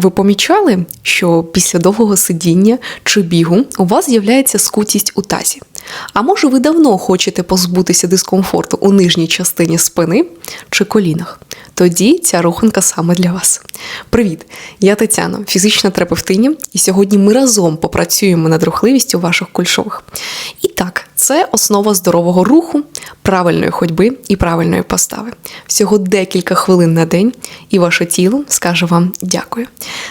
Ви помічали, що після довгого сидіння чи бігу у вас з'являється скутість у тазі? А може, ви давно хочете позбутися дискомфорту у нижній частині спини чи колінах? Тоді ця руханка саме для вас. Привіт! Я Тетяна, фізична терапевтиня, і сьогодні ми разом попрацюємо над рухливістю ваших кульшових. І так, це основа здорового руху, правильної ходьби і правильної постави. Всього декілька хвилин на день, і ваше тіло скаже вам дякую.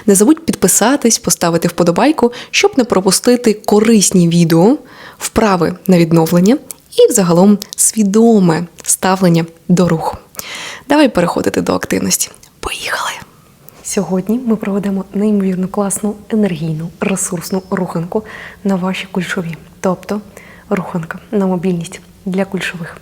Не забудь підписатись, поставити вподобайку, щоб не пропустити корисні відео, вправи на відновлення і взагалом свідоме ставлення до руху. Давай переходити до активності. Поїхали! Сьогодні ми проведемо неймовірно класну, енергійну, ресурсну руханку на ваші кульшові, тобто руханка на мобільність для кульшових.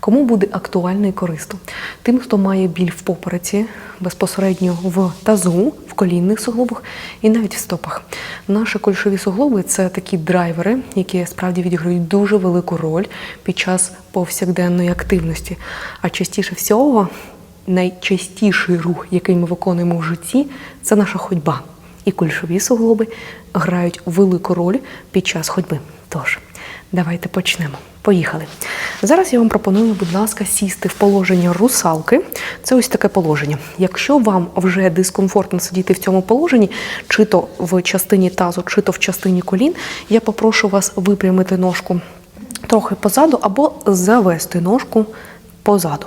Кому буде актуально і корисно? Тим, хто має біль в попереці, безпосередньо в тазу, в колінних суглобах і навіть в стопах. Наші кульшові суглоби це такі драйвери, які справді відіграють дуже велику роль під час повсякденної активності. А частіше всього найчастіший рух, який ми виконуємо в житті, це наша ходьба. І кульшові суглоби грають велику роль під час ходьби. Тож, давайте почнемо. Поїхали. Зараз я вам пропоную, будь ласка, сісти в положення русалки. Це ось таке положення. Якщо вам вже дискомфортно сидіти в цьому положенні, чи то в частині тазу, чи то в частині колін, я попрошу вас випрямити ножку трохи позаду або завести ножку позаду.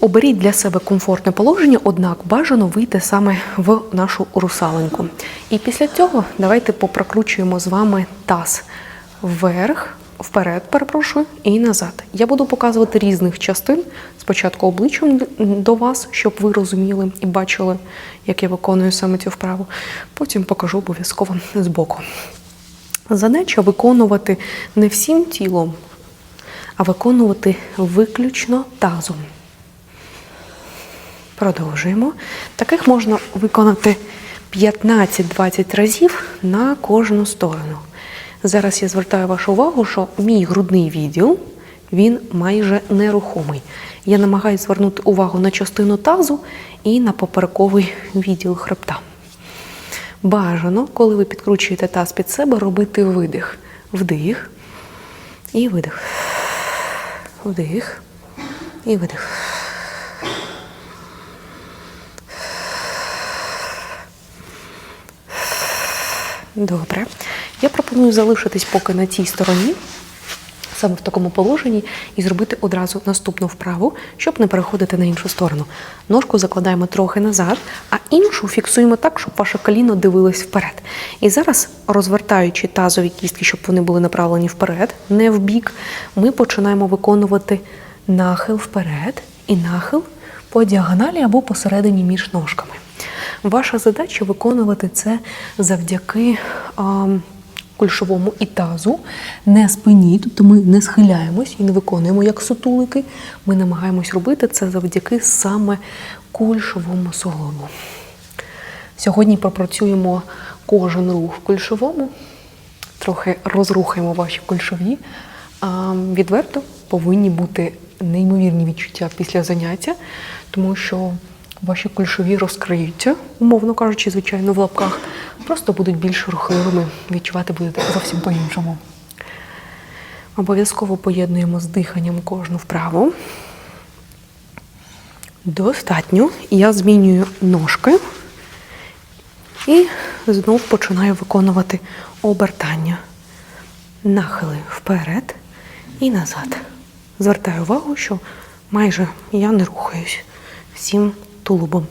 Оберіть для себе комфортне положення, однак бажано вийти саме в нашу русаленьку. І після цього давайте попрокручуємо з вами таз вверх, вперед, перепрошую, і назад. Я буду показувати різних частин. Спочатку обличчям до вас, щоб ви розуміли і бачили, як я виконую саме цю вправу. Потім покажу обов'язково збоку. Задача виконувати не всім тілом, а виконувати виключно тазом. Продовжуємо. Таких можна виконати 15-20 разів на кожну сторону. Зараз я звертаю вашу увагу, що мій грудний відділ він майже нерухомий. Я намагаюся звернути увагу на частину тазу і на поперековий відділ хребта. Бажано, коли ви підкручуєте таз під себе, робити видих. Вдих і видих. Вдих і видих. Добре. Я пропоную залишитись поки на цій стороні, саме в такому положенні, і зробити одразу наступну вправу, щоб не переходити на іншу сторону. Ножку закладаємо трохи назад, а іншу фіксуємо так, щоб ваше коліно дивилось вперед. І зараз, розвертаючи тазові кістки, щоб вони були направлені вперед, не в бік, ми починаємо виконувати нахил вперед і нахил по діагоналі або посередині між ножками. Ваша задача виконувати це завдяки а, кульшовому і тазу, не спині, тобто ми не схиляємось і не виконуємо як сутулики. Ми намагаємось робити це завдяки саме кульшовому суглобу. Сьогодні попрацюємо кожен рух в кульшовому, трохи розрухаємо ваші кульшові. А, відверто повинні бути неймовірні відчуття після заняття, тому що ваші кульшові розкриються, умовно кажучи, звичайно, в лапках, просто будуть більш рухливими, відчувати будете зовсім по-іншому. Обов'язково поєднуємо з диханням кожну вправу. Достатньо. Я змінюю ножки і знов починаю виконувати обертання. Нахили вперед і назад. Звертаю увагу, що майже я не рухаюсь всім тулубом,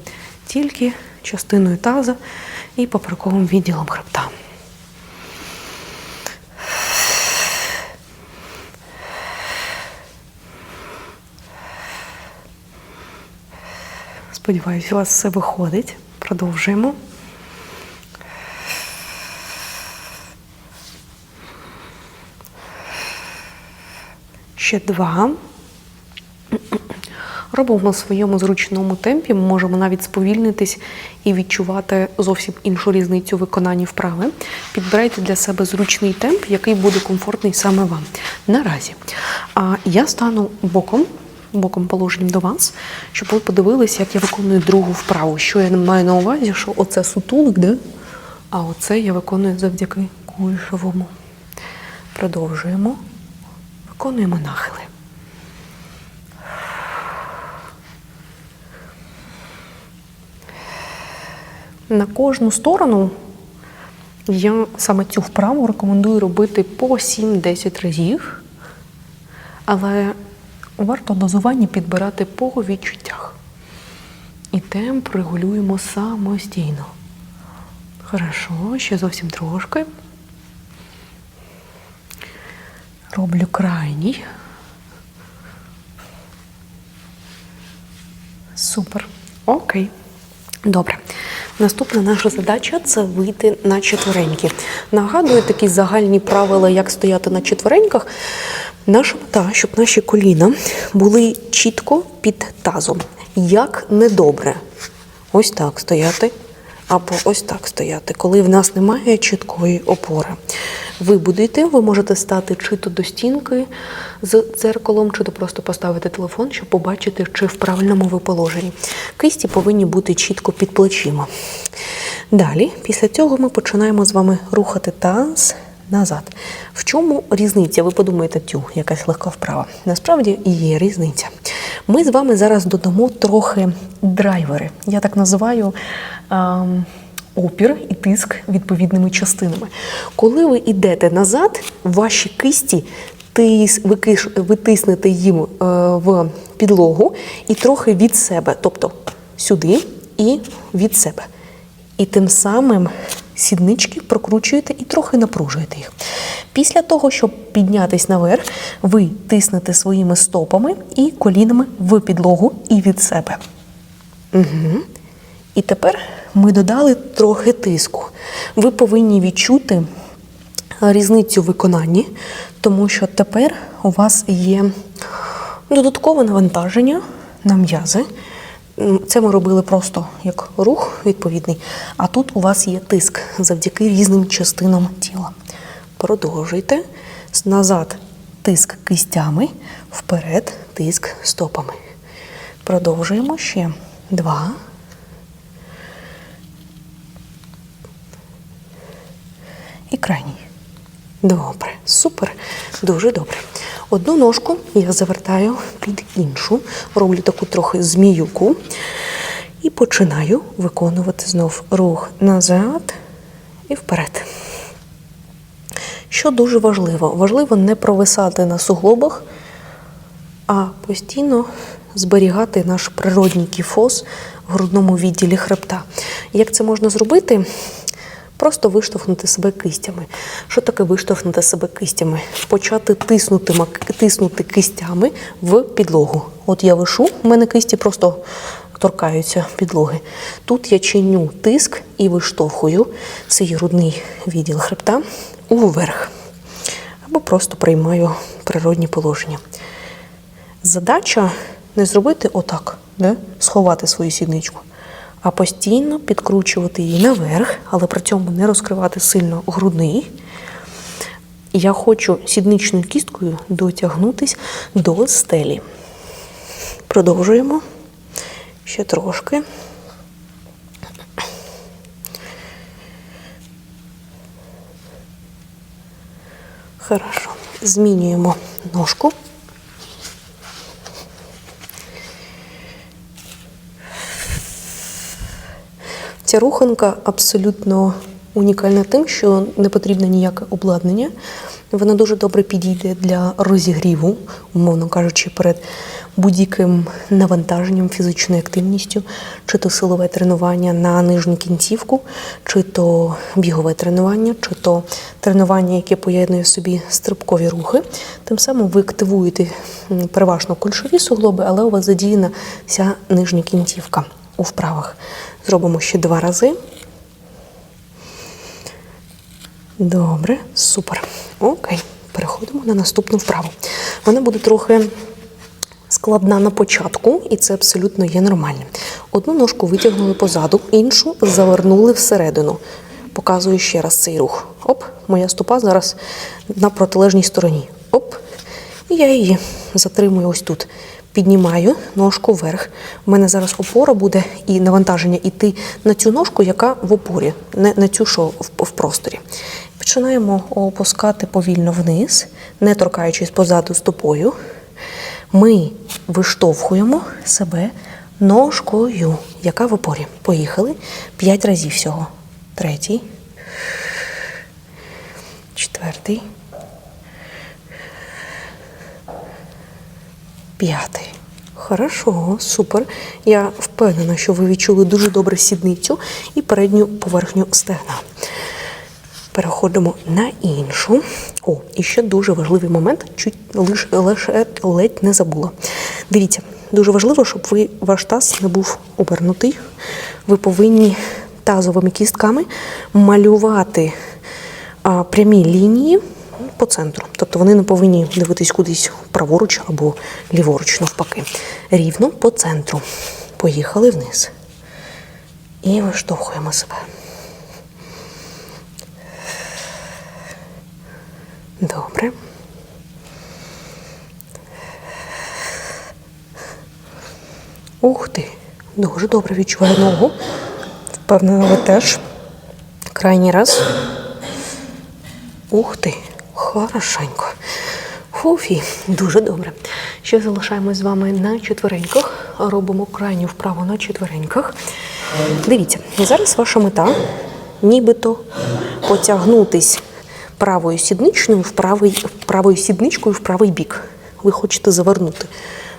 тільки частиною таза і поперековим відділом хребта. Сподіваюсь, у вас все виходить. Продовжуємо. Ще два. Робимо в своєму зручному темпі, ми можемо навіть сповільнитись і відчувати зовсім іншу різницю в виконанні вправи. Підбирайте для себе зручний темп, який буде комфортний саме вам. Наразі а я стану боком боком положенням до вас, щоб ви подивилися, як я виконую другу вправу. Що я маю на увазі, що оце сутулик, да? а оце я виконую завдяки кульшовому. Продовжуємо. Виконуємо нахили. На кожну сторону я саме цю вправу рекомендую робити по 7-10 разів, але варто дозування підбирати по відчуттях. І темп регулюємо самостійно. Хорошо, ще зовсім трошки. Роблю крайній. Супер. Окей. Добре. Наступна наша задача це вийти на четвереньки. Нагадую такі загальні правила, як стояти на четвереньках. Наша мета, щоб наші коліна були чітко під тазом. Як недобре. Ось так стояти. Або ось так стояти, коли в нас немає чіткої опори. Ви будете, ви можете стати чи то до стінки з дзеркалом, чи то просто поставити телефон, щоб побачити, чи в правильному ви положенні. Кисті повинні бути чітко під плечима. Далі, після цього ми починаємо з вами рухати таз назад. В чому різниця? Ви подумаєте, тю, якась легка вправа. Насправді є різниця. Ми з вами зараз додамо трохи драйвери. Я так називаю. ем, Опір і тиск відповідними частинами. Коли ви йдете назад, ваші кисті тис, ви, киш, ви тиснете їм е, в підлогу і трохи від себе, тобто сюди і від себе. І тим самим сіднички прокручуєте і трохи напружуєте їх. Після того, щоб піднятись наверх, ви тиснете своїми стопами і колінами в підлогу і від себе. Угу. І тепер ми додали трохи тиску. Ви повинні відчути різницю в виконанні, тому що тепер у вас є додаткове навантаження на м'язи. Це ми робили просто як рух відповідний, а тут у вас є тиск завдяки різним частинам тіла. Продовжуйте. Назад тиск кистями, вперед тиск стопами. Продовжуємо ще два. І крайній. Добре, супер, дуже добре. Одну ножку я завертаю під іншу, роблю таку трохи зміюку і починаю виконувати знов рух назад і вперед. Що дуже важливо, важливо не провисати на суглобах, а постійно зберігати наш природній кіфоз в грудному відділі хребта. Як це можна зробити? Просто виштовхнути себе кистями. Що таке виштовхнути себе кистями? Почати тиснути, тиснути кистями в підлогу. От я вишу, в мене кисті просто торкаються підлоги. Тут я чиню тиск і виштовхую свій грудний відділ хребта уверх. Або просто приймаю природні положення. Задача не зробити отак, да? сховати свою сідничку, а постійно підкручувати її наверх, але при цьому не розкривати сильно грудний. Я хочу сідничною кісткою дотягнутись до стелі. Продовжуємо. Ще трошки. Хорошо. Змінюємо ножку. Ця руханка абсолютно унікальна тим, що не потрібно ніяке обладнання. Вона дуже добре підійде для розігріву, умовно кажучи, перед будь-яким навантаженням, фізичною активністю, чи то силове тренування на нижню кінцівку, чи то бігове тренування, чи то тренування, яке поєднує в собі стрибкові рухи. Тим самим ви активуєте переважно кульшові суглоби, але у вас задіяна вся нижня кінцівка у вправах. Зробимо ще два рази. Добре, супер. Окей, переходимо на наступну вправу. Вона буде трохи складна на початку, і це абсолютно є нормальним. Одну ножку витягнули позаду, іншу завернули всередину. Показую ще раз цей рух. Оп, моя стопа зараз на протилежній стороні. Оп. І я її затримую ось тут. Піднімаю ножку вверх. У мене зараз опора буде і навантаження йти на цю ножку, яка в опорі, не на цю, що в, просторі. Починаємо опускати повільно вниз, не торкаючись позаду стопою. Ми виштовхуємо себе ножкою, яка в опорі. Поїхали. П'ять разів всього. Третій. Четвертий. П'ятий. Хорошо, супер. Я впевнена, що ви відчули дуже добре сідницю і передню поверхню стегна. Переходимо на іншу. О, і ще дуже важливий момент, чуть лише, лише ледь не забула. Дивіться, дуже важливо, щоб ви, ваш таз не був обернутий. Ви повинні тазовими кістками малювати а, прямі лінії по центру. Тобто вони не повинні дивитись кудись праворуч або ліворуч, навпаки. Рівно по центру. Поїхали вниз. І виштовхуємо себе. Добре. Ух ти! Дуже добре відчуваю ногу. Впевнена, ви теж. Крайній раз. Ух ти! Хорошенько. Фуфі, дуже добре. Ще залишаємось з вами на четвереньках. Робимо крайню вправу на четвереньках. Дивіться, зараз ваша мета нібито потягнутись правою сідничною в правий, правою сідничкою в правий бік. Ви хочете завернути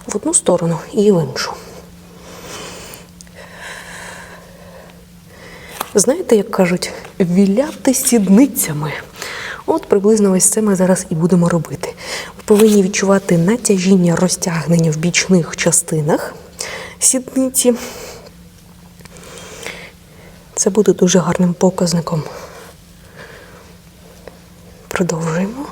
в одну сторону і в іншу. Знаєте, як кажуть, віляти сідницями. От приблизно ось це ми зараз і будемо робити. Ви повинні відчувати натяжіння розтягнення в бічних частинах сідниці. Це буде дуже гарним показником. Продовжуємо.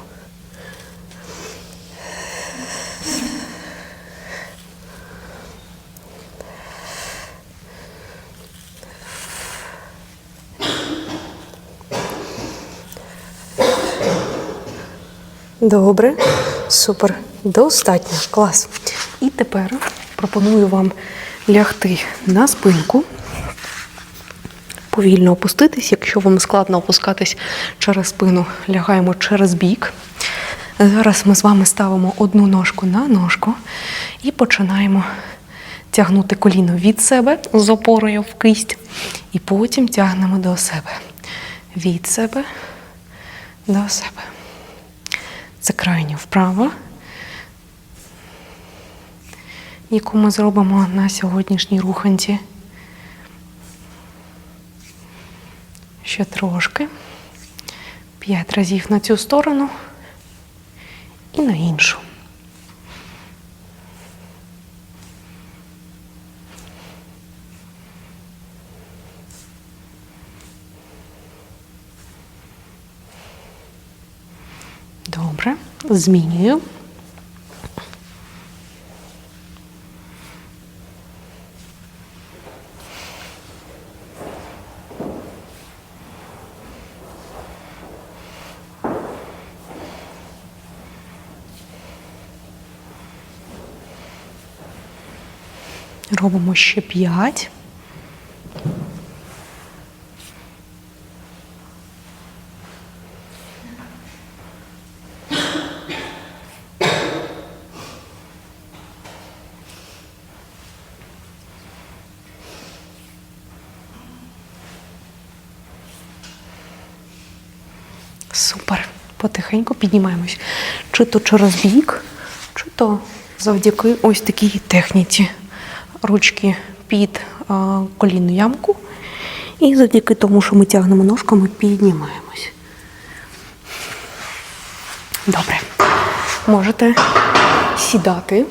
Добре, супер, достатньо, клас. І тепер пропоную вам лягти на спинку, повільно опуститись. Якщо вам складно опускатись через спину, лягаємо через бік. Зараз ми з вами ставимо одну ножку на ножку і починаємо тягнути коліно від себе з опорою в кисть, і потім тягнемо до себе. Від себе до себе. Це крайня вправа, яку ми зробимо на сьогоднішній руханці. Ще трошки. П'ять разів на цю сторону і на іншу. Добре, змінюю. Робимо ще п'ять. Супер. Потихеньку піднімаємось. Чи то через бік, чи то завдяки ось такій техніці. Ручки під а, колінну ямку. І завдяки тому, що ми тягнемо ножками, піднімаємось. Добре. Можете сідати.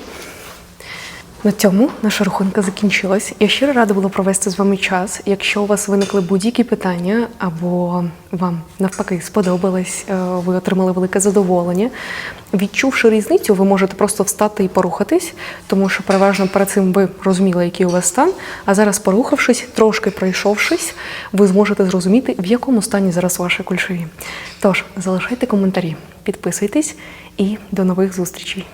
На цьому наша рухунка закінчилась. Я щиро рада була провести з вами час. Якщо у вас виникли будь-які питання, або вам навпаки сподобалось, е, ви отримали велике задоволення. Відчувши різницю, ви можете просто встати і порухатись, тому що переважно перед цим ви розуміли, який у вас стан. А зараз, порухавшись, трошки пройшовшись, ви зможете зрозуміти, в якому стані зараз ваші кульшові. Тож залишайте коментарі, підписуйтесь і до нових зустрічей.